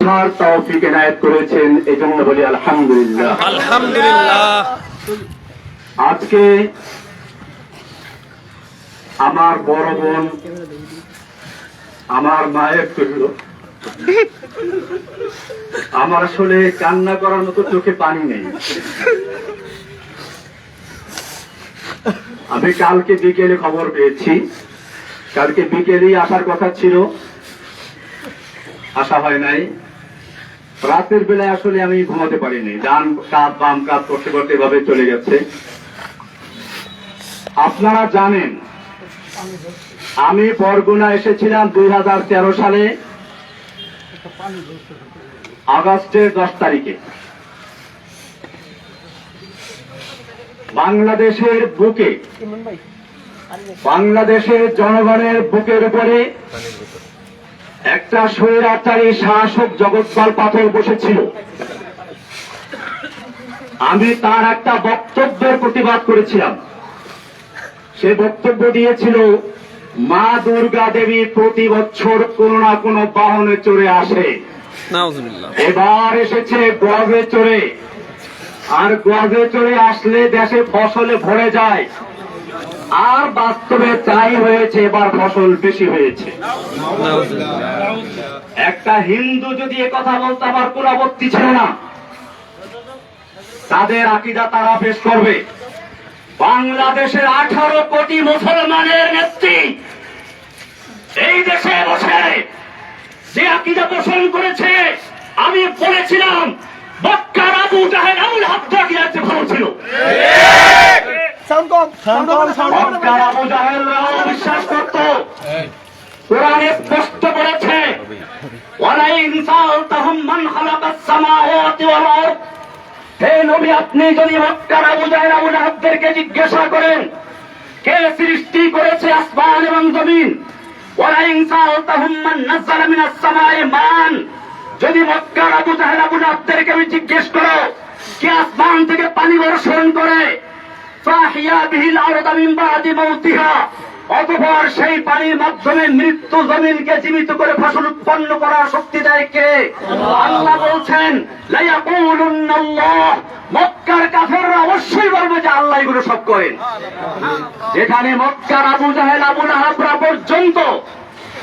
বোঝার তৌফিক এনায়েত করেছেন এই জন্য বলি আলহামদুলিল্লাহ। আলহামদুলিল্লাহ। আজকে আমার বড় বোন আমার মায়ের কহিল আমার আসলে কান্না করার মতো চোখে পানি নেই। আমি কালকে বিকেলে খবর পেয়েছি। কালকে বিকেলেই আসার কথা ছিল। আসা হয় নাই। রাতের বেলায় আসলে আমি ঘুমাতে পারিনি। ডান কাপ, বাম কাপ, করতে করতে এভাবে চলে গেছে আপনারা জানেন, আমি বরগুনা এসেছিলাম দু হাজার তেরো সালে, আগস্টের দশ তারিখে। বাংলাদেশের বুকে, বাংলাদেশের জনগণের বুকের উপরে একটা স্বৈরাচারী শাসক জগৎপাল পাথর বসেছিল। আমি তার একটা বক্তব্যের প্রতিবাদ করেছিলাম। সে বক্তব্য দিয়েছিল মা দুর্গা দেবী প্রতি বছর কোন না কোনো বাহনে চড়ে আসে। এবার এসেছে গজে চড়ে। আর গজে চড়ে আসলে দেশে ফসলে ভরে যায়। আর বাস্তবে তাই হয়েছে, এবার ফসল বেশি হয়েছে। একটা হিন্দু যদি কথা বলতে আমার কোন আপত্তি ছিল না, তাদের আকিদা তারা পেশ করবে। বাংলাদেশের আঠারো কোটি মুসলমানের নেত্রী এই দেশে বসে যে আকিদা পোষণ করেছে, আমি বলেছিলাম, মক্কার আবু জাহেদ আবুল চেয়ে ভালো ছিল? সাউন্ড কম সাউন্ড কম সাউন্ড জাহেদরাও বিশ্বাস করত। কোরআনে স্পষ্ট বলেছে ওয়ালাইন সালতাহুম মান খালাকাস সামাওয়াতি ওয়াল আরদ। হে নবী, আপনি যদি মক্কার আবু জাহেল জিজ্ঞাসা করেন, কে সৃষ্টি করেছে আসমান এবং জমিন? ওয়ালাইন সালতাহুম মান নাযালা মিনাস সামাই মান। যদি মক্কার আবু জাহেল, আবু আমি জিজ্ঞেস করো, কে আসমান থেকে পানি বর্ষণ করে? অতঃপর সেই পানির মাধ্যমে মৃত্যু জমিনকে জীবিত করে ফসল উৎপন্ন করার শক্তি দেয় কে? আল্লাহ বলছেন মক্কার কাফেররা অবশ্যই বলবে যে আল্লাহ এগুলো সব করেন। যেখানে মক্কার আবু জাহেল, আবু লাহাবরা পর্যন্ত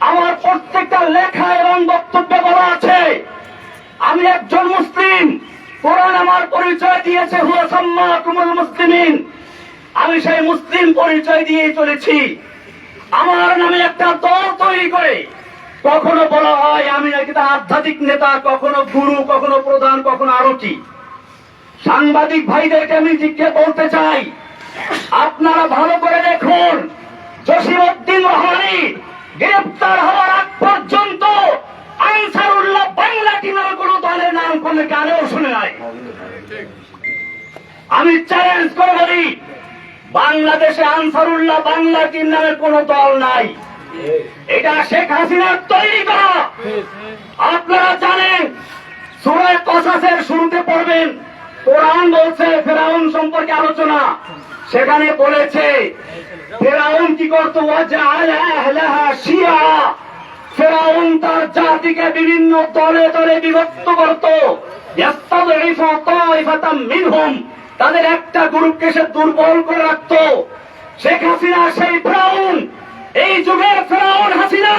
আমার প্রত্যেকটা লেখা এবং বক্তব্যে বলা আছে। আমি একজন মুসলিম। কোরআন আমার পরিচয় দিয়েছে হুয়াসাম্মা কুমুল মুসলিমিন। আমি সেই মুসলিম পরিচয় দিয়ে চলেছি। আমার নামে একটা দল তৈরি করে। কখনো বলা হয় আমি নাকি আধ্যাত্মিক নেতা, কখনো গুরু, কখনো প্রধান, কখনো আরও কি সাংবাদিক ভাইদেরকে আমি জিজ্ঞেস বলতে চাই, আপনারা ভালো করে দেখুন, জসিমউদ্দিন রহমানি গ্রেপ্তার হওয়ার আগ পর্যন্ত আনসারুল্লাহ বাংলা টিমের কোন দলের নাম কোনো গানেও শুনে নাই। আমি চ্যালেঞ্জ করে বলি, বাংলাদেশে আনসারুল্লাহ বাংলা টিম নামের কোন দল নাই। এটা শেখ হাসিনার তৈরি করা। আপনারা জানেন, সুরায় কসাসের শুরুতে পড়বেন, কোরআন বলছে ফেরাউন সম্পর্কে আলোচনা। সেখানে বলেছে ফেরাউন কি করতো? ফেরাউন তার জাতিকে বিভিন্ন দলে দলে বিভক্ত করত। তাদের একটা গ্রুপকে সে দুর্বল করে রাখত। শেখ হাসিনা, সেই ফেরাউন। এই যুগের ফেরাউন হাসিনা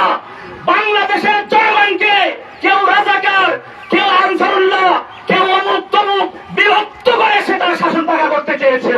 বাংলাদেশের জনগণকে কেউ রাজাকার, কেউ আনসারুল্লাহ, কেউ অমুক তমুক বিভক্ত করে সে তার শাসন করতে চেয়েছিল।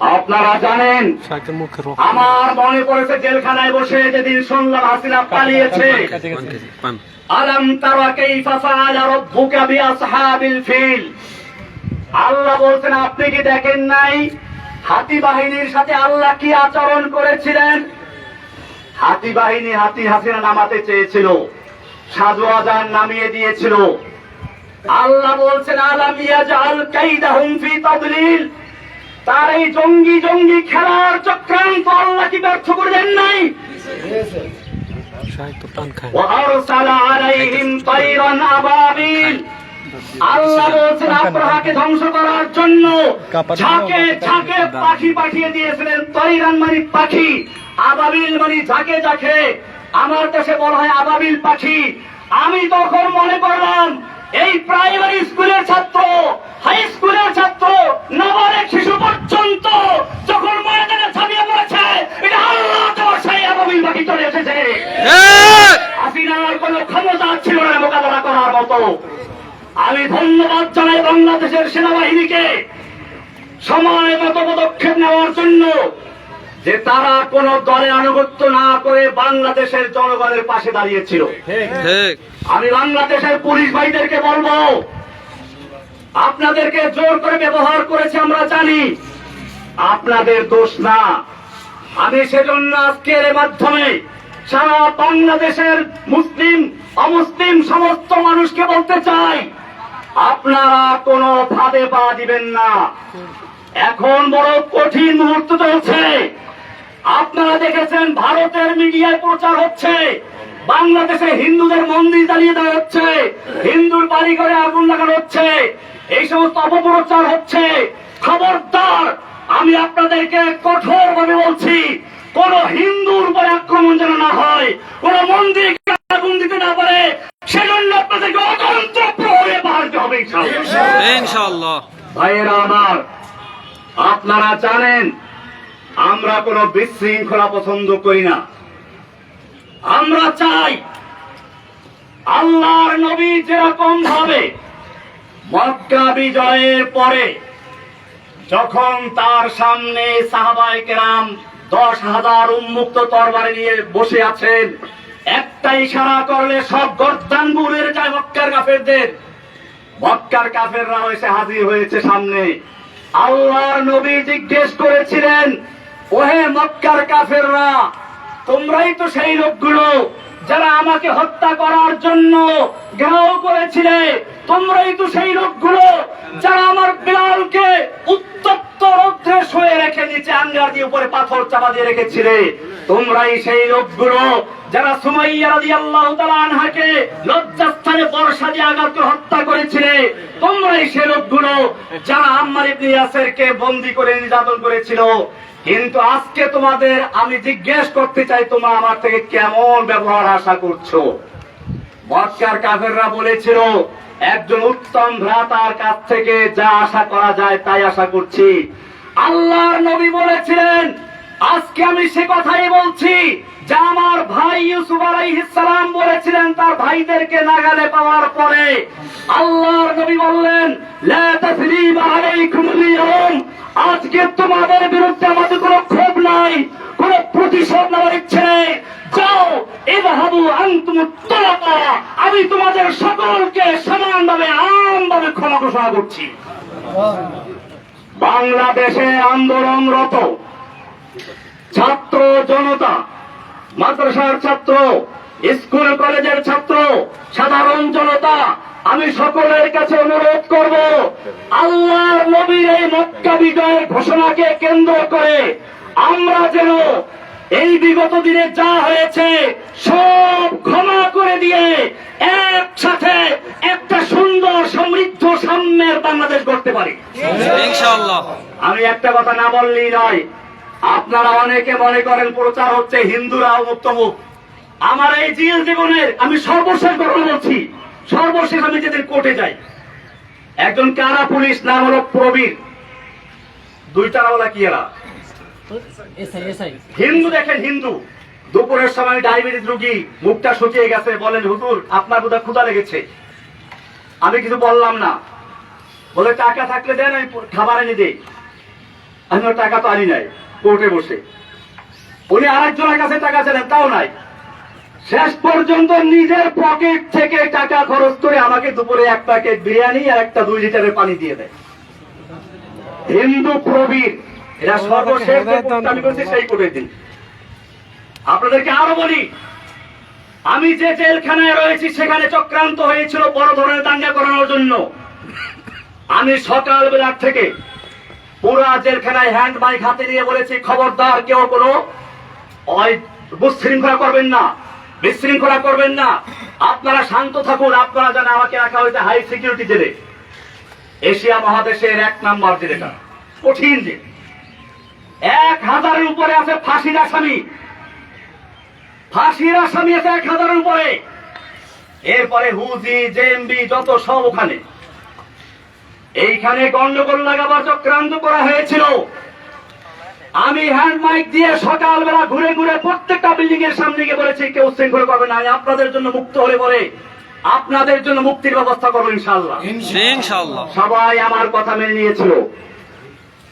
আপনারা জানেন আমার মনে পড়েছে জেলখানায় বসে যেদিন শুনলাম হাসিনা পালিয়েছে। আলম তারা কাইফা ফাআলা রাব্বুকা বিআসহাবিল ফিল। আল্লাহ বলছেন আপনি কি দেখেন নাই? হাতি বাহিনীর সাথে আল্লাহ কি আচরণ করেছিলেন? হাতি বাহিনী হাতি হাসিনা নামাতে চেয়েছিল সাজু আজান নামিয়ে দিয়েছিল। আল্লাহ বলছেন আলাম ইয়াজআল কাইদাহুম ফি তাদলিল। তার এই জঙ্গি জঙ্গি খেলার চক্রান্ত আল্লাহ কি ব্যর্থ করে দেন নাই? আল্লাহ বলছেন আব্রাহাকে ধ্বংস করার জন্য ঝাঁকে ঝাঁকে পাখি পাঠিয়ে দিয়েছিলেন তৈরান মানে পাখি আবাবিল মানে ঝাঁকে ঝাঁকে। আমার দেশে বলা হয় আবাবিল পাখি। আমি তখন মনে করলাম এই প্রাইমারি স্কুলের ছাত্র হাই স্কুলের ছাত্র নাবালেক শিশু পর্যন্ত যখন ময়দানে ছাপিয়ে পড়েছে এটা আল্লাহ দেওয়া সেই আবাবিল পাখি চলে এসেছে। হাসিনার কোন ক্ষমতা ছিল না মোকাবেলা করার মতো। আমি ধন্যবাদ জানাই বাংলাদেশের সেনাবাহিনীকে। সময় মতো পদক্ষেপ নেওয়ার জন্য যে তারা কোন দলের আনুগত্য না করে বাংলাদেশের জনগণের পাশে দাঁড়িয়েছিল। ঠিক। আমি বাংলাদেশের পুলিশ ভাইদেরকে বলব আপনাদেরকে জোর করে ব্যবহার করেছে আমরা জানি। আপনাদের দোষ না। আমি সেজন্য আজকের মাধ্যমে সারা বাংলাদেশের মুসলিম অমুসলিম সমস্ত মানুষকে বলতে চাই আপনারা কোনো ভাবে পা দিবেন না। এখন বড় কঠিন মুহূর্ত চলছে। আপনারা দেখেছেন ভারতের মিডিয়ায় প্রচার হচ্ছে। বাংলাদেশে হিন্দুদের মন্দির জ্বালিয়ে দেওয়া হচ্ছে। হিন্দুর বাড়ি ঘরে আগুন লাগানো হচ্ছে। এই সমস্ত অপপ্রচার হচ্ছে। খবরদার আমি আপনাদেরকে কঠোর ভাবে বলছি কোন হিন্দুর উপরে আক্রমণ যেন না হয় কোন মন্দির আগুন দিতে না পারে সেজন্য আপনাদেরকে অতন্ত্র প্রহরে বাহারতে হবে। ইনশাআল্লাহ। ভাইয়েরা আমার আপনারা জানেন আমরা কোনো বিশৃঙ্খলা পছন্দ করি না। আমরা চাই আল্লাহর নবী যেরকম ভাবে মক্কা বিজয়ের পরে যখন তার সামনে সাহাবাই কেরাম দশ হাজার উন্মুক্ত তরবারি নিয়ে বসে আছেন একটা ইশারা করলে সব গর্দান বুড়ের যায় মক্কার কাফেরদের। মক্কার কাফেররা এসে হাজির হয়েছে সামনে। আল্লাহর নবী জিজ্ঞেস করেছিলেন ওহে মক্কার কাফেররা তোমরাই তো সেই লোকগুলো যারা আমাকে হত্যা করার জন্য ঘেরাও করেছিলে। তোমরাই তো সেই লোকগুলো যারা আমার বিলালকে উত্তপ্ত রৌদ্রে শুয়ে রেখে নিচে আঙ্গার দিয়ে উপরে পাথর চাপা দিয়ে রেখেছিলে। তোমরাই সেই লোকগুলো যারা সুমাইয়া রাদিয়াল্লাহু তাআলা আনহাকে লজ্জাস্থানে বর্ষা দিয়ে আঘাত করে হত্যা করেছিলে, তোমরাই সেই লোকগুলো যারা আম্মার ইবনে ইয়াসিরকে বন্দী করে নির্যাতন করেছিল। কিন্তু আজকে তোমাদের আমি জিজ্ঞেস করতে চাই, তোমরা আমার থেকে কেমন ব্যবহার আশা করছ? মক্কার কাফেররা বলেছিল একজন উত্তম ভ্রাতার কাছ থেকে যা আশা করা যায় তাই আশা করছি। আল্লাহর নবী বলেছিলেন, আজকে আমি সে কথাই বলছি যা আমার ভাই ইউসুফ আলাইহিস সালাম বলেছিলেন তার ভাইদেরকে নাগালে পাওয়ার পরে। আল্লাহর নবী বললেন, লা তাসরিবা আলাইকুমুল ইয়াউম আজকে তোমাদের বিরুদ্ধে আমাদের কোনো ক্ষোভ নাই। কোনো প্রতিশোধ নেওয়ার ইচ্ছে নেই। যাও এভাবু আন্তুম তোলাকা। আমি তোমাদের সকলকে সমানভাবে আমভাবে ক্ষমা ঘোষণা করছি। বাংলাদেশে আন্দোলনরত ছাত্র জনতা, মাদ্রাসার ছাত্র, স্কুল কলেজের ছাত্র, সাধারণ জনতা, আমি সকলের কাছে অনুরোধ করব, আল্লাহর নবীর এই মক্কা বিজয়ের ঘোষণাকে কেন্দ্র করে আমরা যেন এই বিগত দিনে যা হয়েছে সব ক্ষমা করে দিয়ে একসাথে একটা সুন্দর সমৃদ্ধ সাম্যের বাংলাদেশ গড়তে পারি। আমি একটা কথা না বললেই নয় আপনারা অনেকে মনে করেন প্রচার হচ্ছে হিন্দুরা উত্তমুখ। আমার এই জিএল জীবনের আমি সর্বশেষ ঘটনা বলছি সর্বশেষ আমি যেদিন কোর্টে যাই একজন কারা পুলিশ নাম হলো প্রবীর। দুইটা বলা কি এরা? হিন্দু দেখেন, হিন্দু। দুপুরের সময় ডায়াবেটিস রুগী মুখটা শুকিয়ে গেছে। বলেন, হুজুর, আপনার বোধহয় ক্ষুধা লেগেছে। আমি কিছু বললাম না। বলে, টাকা থাকলে দেন, আমি খাবার এনে দিই। আমি টাকা তো আনি নাই, কোর্টে বসে। উনি আরেকজনের কাছে টাকা চাইলেন, তাও নাই। শেষ পর্যন্ত নিজের পকেট থেকে টাকা খরচ করে আমাকে দুপুরে এক প্যাকেট বিরিয়ানি আর একটা দুই লিটারের পানি দিয়ে দেয়। হিন্দু প্রবীর এরা সর্বশেষ আমি করছি সেই কোর্টের দিন? আপনাদেরকে আরও বলি আমি যে জেলখানায় রয়েছি সেখানে চক্রান্ত হয়েছিল বড় ধরনের দাঙ্গা করানোর জন্য। আমি সকালবেলা থেকে পুরা জেলখানায় হ্যান্ড মাইক হাতে নিয়ে বলেছি খবরদার কেউ কোনো বিশৃঙ্খলা করবেন না বিশৃঙ্খলা করবেন না। আপনারা শান্ত থাকুন আপনারা জানেন আমাকে রাখা হয়েছে হাই সিকিউরিটি জেলে। এশিয়া মহাদেশের এক নাম্বার জেলেটা কঠিন জেল। এক হাজারের উপরে আছে ফাঁসির আসামি। ফাঁসির আসামি আছে এক হাজারের উপরে। এরপরে হুজি জেএমবি যত সব ওখানে। এইখানে গন্ডগোল লাগাবার চক্রান্ত করা হয়েছিল। আমি হ্যান্ড মাইক দিয়ে সকালবেলা ঘুরে ঘুরে প্রত্যেকটা বিল্ডিং এর সামনে গিয়ে বলেছি কেউ শৃঙ্খল করবে না আমি আপনাদের জন্য মুক্ত হলে পরে আপনাদের জন্য মুক্তির ব্যবস্থা করব ইনশাল্লাহ সবাই আমার কথা মেনে নিয়েছিল।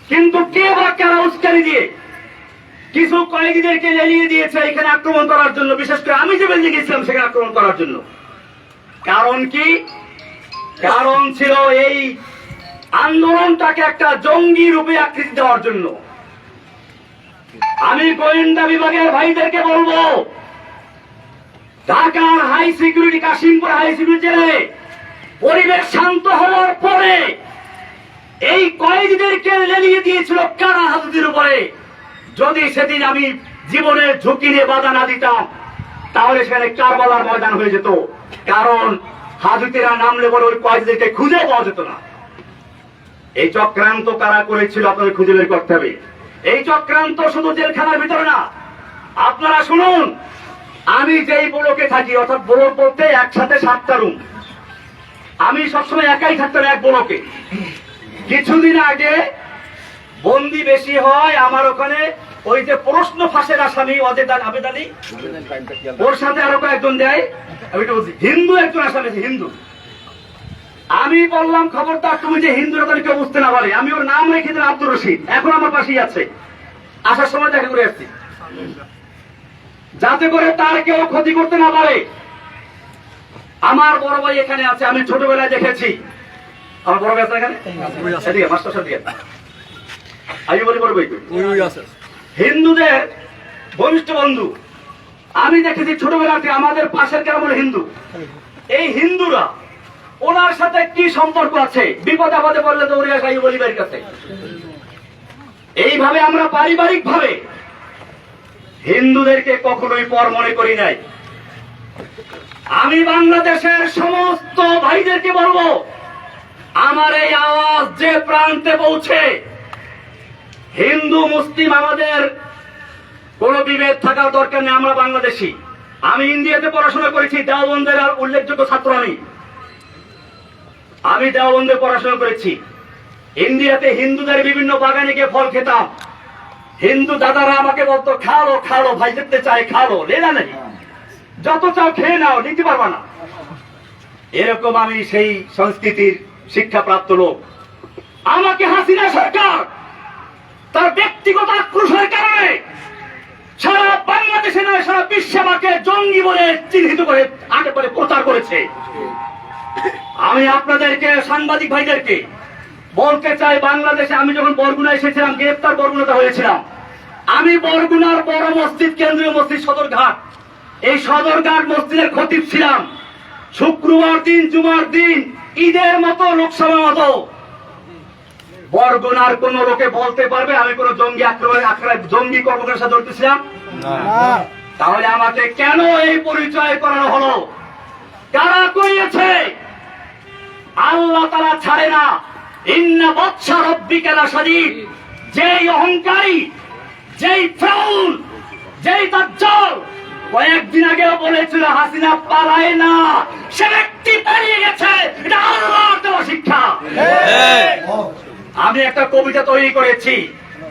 কিন্তু কে বা কারা উস্কানি দিয়ে? কিছু কয়েদিদেরকে লেলিয়ে দিয়েছে এখানে আক্রমণ করার জন্য। বিশেষ করে আমি যে বেরিয়ে গেছিলাম সেখানে আক্রমণ করার জন্য। কারণ কি? কারণ ছিল এই আন্দোলনটাকে একটা জঙ্গি রূপে আকৃতি দেওয়ার জন্য। আমি গোয়েন্দা বিভাগের ভাইদেরকে বলব, ঢাকার high security Kashimpur high security জেলে পরিবেশ শান্ত হওয়ার পরে কয়েদিদেরকে লেলিয়ে দিয়েছিল কারা হাজুদের উপরে? যদি সেদিন আমি জীবনের ঝুঁকি নিয়ে বাধা না দিতাম, তাহলে সেখানে কারবালার ময়দান হয়ে যেত। কারণ হাজুতেরা নামলে বলে ওই কয়েদিদেরকে খুঁজে পাওয়া যেত না। এই চক্রান্ত কারা করেছিল আপনাদের খুঁজে বের করতে হবে। এই চক্রান্ত শুধু জেলখানার ভিতরে না। আপনারা শুনুন, আমি যেই ব্লকে থাকি, অর্থাৎ ব্লক বলতে একসাথে সাতটা রুম আমি সবসময় একাই থাকতাম এক ব্লকে। কিছুদিন আগে বন্দি বেশি হয় আমার ওখানে, ওই যে প্রশ্ন ফাঁসের আসামি অজেদান আবেদানি ওর সাথে আরও কয়েকজন দেয়। আমি বলছি, হিন্দু একজন আসামি হিন্দু। আমি বললাম, খবরদার, তুমি যে হিন্দু তাদের কেউ বুঝতে না পারে, আমি ওর নাম রেখে দিলাম আব্দুর রশিদ। এখন আমার পাশেই আছে। আসার সময় দেখা করে আসছি। যাতে করে তার কেউ ক্ষতি করতে না পারে। আমার বড় ভাই এখানে আছে, আমি ছোটবেলায় দেখেছি। আমার বড় এখানে? মাস্টার আমি বলি বড় হিন্দুদের ঘনিষ্ঠ বন্ধু। আমি দেখেছি ছোটবেলাতে আমাদের পাশের হলো হিন্দু। এই হিন্দুরা ওনার সাথে কি সম্পর্ক আছে? বিপদ আপদে বললে তো ওরে আসাই বলি কাছে। এইভাবে আমরা পারিবারিক ভাবে হিন্দুদেরকে কখনোই পর মনে করি নাই। আমি বাংলাদেশের সমস্ত ভাইদেরকে বলব আমার এই আওয়াজ যে প্রান্তে পৌঁছে, হিন্দু, মুসলিম আমাদের কোনো বিভেদ থাকার দরকার নেই, আমরা বাংলাদেশি। আমি ইন্ডিয়াতে পড়াশোনা করেছি, দেওবন্দের আর উল্লেখযোগ্য ছাত্র আমি। আমি দেওবন্দে পড়াশোনা করেছি। ইন্ডিয়াতে হিন্দুদের বিভিন্ন বাগানে গিয়ে ফল খেতাম। হিন্দু দাদারা আমাকে বলতো, খালো খালো, ভাই, দেখতে চাই, খালো। লেলা নেই। যত চাও খেয়ে নাও, নিতে পারবা না। এরকম আমি সেই সংস্কৃতির শিক্ষাপ্রাপ্ত লোক। আমাকে হাসিনা সরকার তার ব্যক্তিগত আক্রোশের কারণে সারা বাংলাদেশে নয়, সারা বিশ্বে আমাকে জঙ্গি বলে চিহ্নিত করে, আগে পরে প্রচার করেছে। আমি আপনাদেরকে, সাংবাদিক ভাইদেরকে বলতে চাই, বাংলাদেশে আমি যখন বরগুনা এসেছিলাম, গ্রেপ্তার বরগুনাতে হয়েছিলাম, আমি বরগুনার বড় মসজিদ, কেন্দ্রীয় মসজিদ সদরঘাট। এই সদরঘাট মসজিদের খতিব ছিলাম। শুক্রবার দিন, জুমার দিন ঈদের মতো লোকসভা মতো। বরগুনার কোন লোকে বলতে পারবে আমি কোন জঙ্গি আক্রমণ আক্রমণ জঙ্গি কর্মকারের সাথে জড়িত ছিলাম? তাহলে আমাকে কেন এই পরিচয় করানো হলো? কারা করিয়েছে? আল্লাহ তারা ছাড়ে না। ইন্না বৎসা রব্বিকা লাশাদীদ। যে অহংকারী যেই ফ্রাউল যেই দাজ্জাল কয়েকদিন আগে বলেছিল হাসিনা পালায় না। সে ব্যক্তি পালিয়ে গেছে। এটা আল্লাহর দেওয়া শিক্ষা। আমি একটা কবিতা তৈরি করেছি।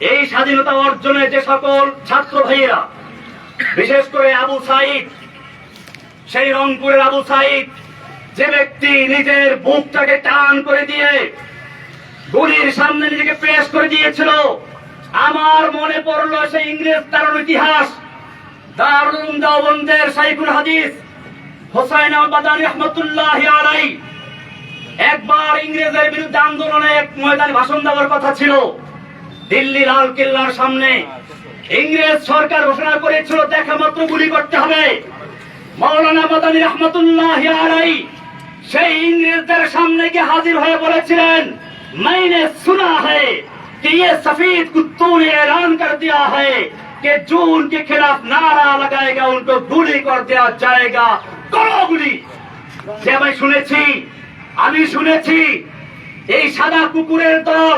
এই স্বাধীনতা অর্জনে যে সকল ছাত্র ভাইয়েরা, বিশেষ করে আবু সাইদ, সেই রংপুরের আবু সাইদ, যে ব্যক্তি নিজের বুকটাকে টান করে দিয়ে গুলির সামনে নিজেকে পেশ করে দিয়েছিল, আমার মনে পড়ল সেই ইংরেজ তার ইতিহাস দারুল দাওবন্দের সাইফুল হাদিস, হোসাইন আহমদানি রহমতুল্লাহ আলাই একবার ইংরেজের বিরুদ্ধে আন্দোলনে এক ময়দানে ভাষণ দেওয়ার কথা ছিল। দিল্লি লাল কেল্লার সামনে ইংরেজ সরকার ঘোষণা করেছিল দেখা মাত্র গুলি করতে হবে মৌলানা মাদানী রহমতুল্লাহ আলাই সেই ইংরেজদের সামনে গিয়ে হাজির হয়ে বলেছিলেন मैंने सुना है कि ये सफेद कुत्तों ने ऐलान कर दिया है कि जो उनके खिलाफ नारा लगाएगा उनको गुली कर दिया जाएगा करो गुली যে আমি শুনেছি আমি শুনেছি এই সাদা কুকুরের দল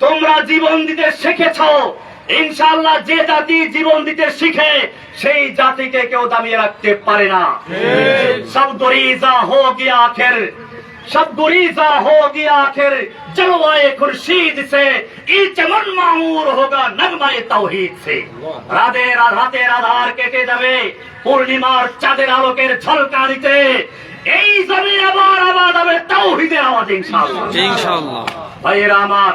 তোমরা জীবন দিতে শিখেছ ইনশাল্লাহ যে জাতি জীবন দিতে শিখে সেই জাতিকে কেউ দামিয়ে রাখতে পারে না সব গরিজা হো গিয়া আখের सब गुरीजा हो गया आखिर जलवाए खुर्शीद से ई चमन मामूर होगा नगमाए तौहीद से রাতের রাতের আধার কেটে যাবে পূর্ণিমার চাঁদের আলোকের ঝলকানিতে এই জমিন আবার আবাদ হবে তাওহীদের আওয়াজ ইনশাআল্লাহ ইনশাআল্লাহ ভাইয়েরা আমার